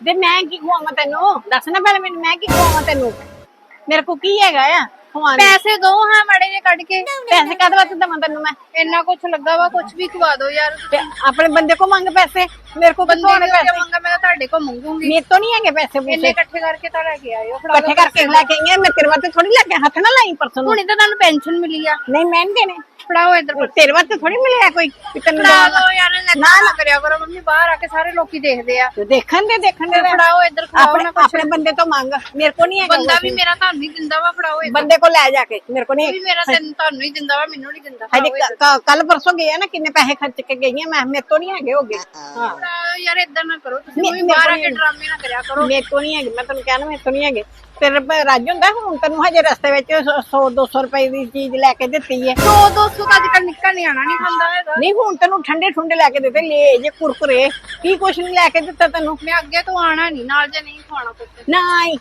ਤੇ ਮੈਂ ਕੀ ਖਵਾਵਾਂ ਤੈਨੂੰ? ਦੱਸ ਨਾ ਪਹਿਲੇ ਮੈਨੂੰ ਮੈਂ ਕੀ ਖਵਾਵਾਂ ਤੈਨੂੰ? ਮੇਰੇ ਕੋ ਕੀ ਹੈਗਾ ਆ? ਖਵਾਉਣ ਨੂੰ? ਪੈਸੇ ਦੋ ਹਾਂ ਮਾੜੇ ਜੇ ਕੱਢ ਕੇ। ਪੈਸੇ ਕਾਹਦੇ ਵਾਸਤੇ ਦਵਾਂ ਤੈਨੂੰ ਮੈਂ? ਇੰਨਾ ਕੁਛ ਲੱਗਾ ਵਾ ਕੁਛ ਵੀ ਖਵਾ ਦਿਓ ਯਾਰ। ਤੇ ਆਪਣੇ ਬੰਦੇ ਕੋ ਮੰਗ ਪੈਸੇ? ਮੇਰੇ ਕੋ ਬੰਦੇ ਨੂੰ ਪੈਸੇ? ਮੰਗਾ ਮੈਂ ਤਾਂ ਤੁਹਾਡੇ ਕੋਲ ਮੰਗੂੰਗੀ। ਮੇਰੇ ਤੋਂ ਨਹੀਂ ਹੈਗੇ ਪੈਸੇ ਇੰਨੇ ਪੂਸੇ ਇਕੱਠੇ ਕਰਕੇ ਤਾਂ ਲੈ ਕੇ ਆਇਓ ਫੜਾ ਇਕੱਠੇ ਕਰਕੇ ਲੈ ਕੇ ਆਈਆਂ ਮੈਂ ਤੇਰੇ ਵਾਸਤੇ ਥੋੜੀ ਲੈ ਕੇ ਹੱਥ ਨਾ ਲਾਈ ਪਰਸੋਂ ਨੂੰ। ਹੁਣੇ ਤਾਂ ਤੁਹਾਨੂੰ ਪੈਨਸ਼ਨ ਮਿਲੀ ਆ। ਨਹੀਂ ਮਹਿੰਗੇ ਨੇ ਫੜਾਓ ਇੱਧਰ ਤੇਰੇ ਵਾਸਤੇ ਥੋੜੀ ਮਿਲਿਆ ਕੋਈ ਕਿ ਤੈਨੂੰ ਫੜਾ ਦਵਾਂ। ਦਿਓ ਯਾਰ ਨਾ ਨਾ ਕਰਿਆ ਕਰੋ ਮੰਮੀ ਬਾਹਰ ਆ ਕੇ ਸਾਰੇ ਲੋਕੀ ਦੇਖਦੇ ਆ। ਤੇ ਦੇਖਣ ਦੇ ਦੇਖਣ ਦੇ ਫੜਾਓ ਇੱਧਰ ਖਵਾਓ ਆਪਣੇ ਨਾ ਕੁਛ ਆਪਣੇ ਬੰਦੇ ਤੋਂ ਮੰਗ। ਮੇਰੇ ਕੋ ਨਹੀਂ ਹੈਗਾ ਬੰਦਾ ਕੁਛ ਵੀ ਮੇਰਾ ਤੁਹਾਨੂੰ ਨਹੀਂ ਦਿੰਦਾ ਵਾ ਫੜਾਓ ਇੱਧਰ। ਬੰਦੇ ਕੋ ਲੈ ਜਾ ਕੇ ਮੇਰੇ ਕੋ ਵੀ ਨਹੀਂ ਮੇਰਾ ਤੈਨੂੰ ਤੁਹਾਨੂੰ ਹੀ ਦਿੰਦਾ ਵਾ ਮੈਨੂੰ ਨਹੀਂ ਦਿੰਦਾ। ਹਜੇ। ਕੱਲ ਪਰਸੋਂ ਗਏ ਆ ਨਾ ਕਿੰਨੇ ਪੈਸੇ ਖਰਚ ਕੇ ਗਈਆਂ ਮੈਂ ਮੇਰੇ ਤੋਂ ਨਹੀਂ ਹੈਗੇ ਹੋਗੇ। ਹਾਂ। ਯਾਰ ਇੱਧਰ ਨਾ ਕਰੋ। ਤੁਸੀਂ ਵੀ ਬਾਹਰ ਆ ਕੇ। ਡਰਾਮੇ ਨਾ ਕਰਿਆ ਕਰੋ। ਮੇਰੇ ਤੋਂ ਨਹੀਂ ਹੈਗੇ ਮੈਂ ਤੈਨੂੰ ਕਹਿਣਾ ਮੇਰੇ ਤੋਂ ਨਹੀਂ ਹੈਗੇ। ਤੇਰੇ ਪੇ ਰਾਜ ਹੁੰਦਾ ਹੁਣ ਤੈਨੂੰ ਹਜੇ ਰਸਤੇ ਵਿੱਚ 100 200 ਰੁਪਏ ਦੀ ਚੀਜ਼ ਲੈ ਕੇ ਦਿੱਤੀ ਹੈ। 2 200 ਤਾਂ ਅੱਜ ਕੱਲ ਨਿੱਕਾ ਨਿਆਣਾ ਨਹੀਂ ਖਾਂਦਾ ਹੈਗਾ। ਨਹੀਂ ਹੁਣ ਤੈਨੂੰ ਠੰਡੇ ਠੁੰਡੇ ਲੈ ਕੇ ਦਿੱਤੇ ਲੈ ਜੇ ਕੁਰਕਰੇ। ਕੀ ਕੁਛ ਨਹੀਂ ਲੈ ਕੇ ਦਿੱਤਾ ਤੈਨੂੰ? ਮੈਂ ਅੱਗੇ ਤੋਂ ਆਣਾ ਨਹੀਂ ਨਾਲ ਜੇ ਨਹੀਂ ਖਾਣਾ ਕੁਛ। ਨਾ ਆਈ।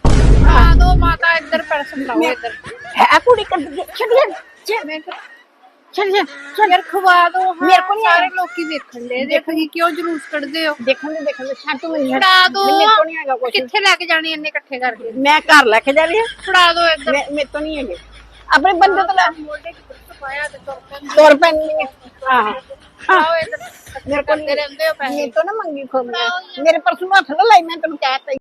ਆ ਦੋ ਮਾਤਾ ਇੱਧਰ ਪੈਸੇ ਫੜਾਓ ਇੱਧਰ। ਹੈ ਕੁੜੀ ਕਰ ਛੱਡ ਛੱਡ ਮੈਂ ਛੱਡ ਛੱਡ ਯਾਰ ਖਵਾ ਦੋ ਮੇਰੇ ਕੋਲ ਨਹੀਂ ਸਾਰੇ ਲੋਕੀ ਦੇਖਣ ਦੇ ਦੇਖੋ ਜੀ ਕਿਉਂ ਜਲੂਸ ਕੱਢਦੇ ਹੋ। ਦੇਖਣ ਦੇ ਦੇਖਣ ਦੇ ਛੱਡ ਤੂੰ ਮੈਨੂੰ। ਫੜਾ ਦੋ। ਮੇਰੇ ਤੋਂ ਨਹੀਂ ਹੈਗਾ ਕੁਛ। ਕਿੱਥੇ ਲੈ ਕੇ ਜਾਣੀ ਇੰਨੇ ਇਕੱਠੇ ਕਰਕੇ? ਮੈਂ ਘਰ ਲੈ ਕੇ ਜਾ ਰਹੀ ਹਾਂ ਫੜਾ ਦੋ ਇੱਧਰ। ਮੇਰੇ ਤੋਂ ਨਹੀਂ ਹੈਗੇ। ਆਪਣੇ ਬੰਦੇ ਤੋਂ ਲੈ। ਮੋਢੇ ਕੁੱਟ ਪਾਇਆ ਤੇ ਤੁਰ ਪੈਣੀ ਆਹ ਮੇਰੇ ਕੋਲ ਕਰਦੇ ਰਹਿੰਦੇ ਹੋ ਪੈਸੇ ਮੇਰੇ ਤੋਂ ਨਾ ਮੰਗੀ ਖੋ ਮੇਰੇ ਪਰਸੋਂ ਹੱਥ ਨਾ ਲਾਈ ਮੈਂ ਤੈਨੂੰ ਕਹਿ ਤਾ